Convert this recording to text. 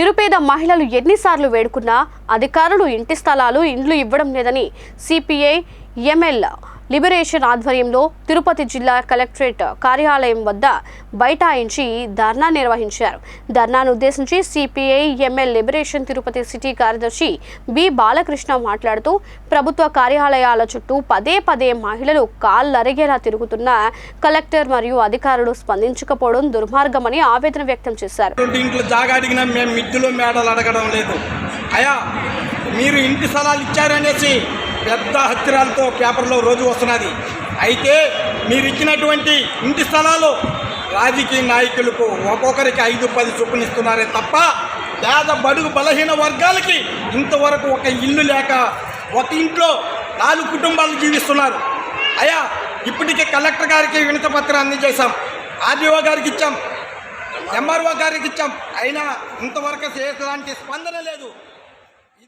నిరుపేద మహిళలు ఎన్నిసార్లు వేడుకున్నా అధికారులు ఇంటి స్థలాలు ఇండ్లు ఇవ్వడం లేదని సిపిఐ ఎంఎల్ లిబరేషన్ ఆధ్వర్యంలో తిరుపతి జిల్లా కలెక్టరేట్ కార్యాలయం వద్ద బైఠాయించి ధర్నా నిర్వహించారు. ధర్నాను ఉద్దేశించి CPI ML liberation Tirupati city కార్యదర్శి బి బాలకృష్ణ మాట్లాడుతూ ప్రభుత్వ కార్యాలయాల చుట్టూ పదే పదే మహిళలు కాళ్ళరిగేలా తిరుగుతున్న కలెక్టర్ మరియు అధికారులు స్పందించకపోవడం దుర్మార్గమని ఆవేదన వ్యక్తం చేశారు. మేము మిద్దులు మేడలు అడగడం లేదు. అయా మీరు ఇంటి స్థలాలు ఇచ్చారనేసి పెద్ద హత్యరాలతో పేపర్లో రోజు వస్తున్నది. అయితే మీరు ఇచ్చినటువంటి ఇంటి స్థలాలు రాజకీయ నాయకులకు ఒక్కొక్కరికి ఐదు పది చొప్పున ఇస్తున్నారే తప్ప పేద బడుగు బలహీన వర్గాలకి ఇంతవరకు ఒక ఇల్లు లేక ఒక ఇంట్లో నాలుగు కుటుంబాలు జీవిస్తున్నారు. అయా ఇప్పటికే కలెక్టర్ గారికి వినత పత్రం అందజేశాం ఆర్డీఓ గారికి ఇచ్చాం. ఎంఆర్ఓ గారికి ఇచ్చాం. అయినా ఇంతవరకు ఎలాంటి స్పందన లేదు.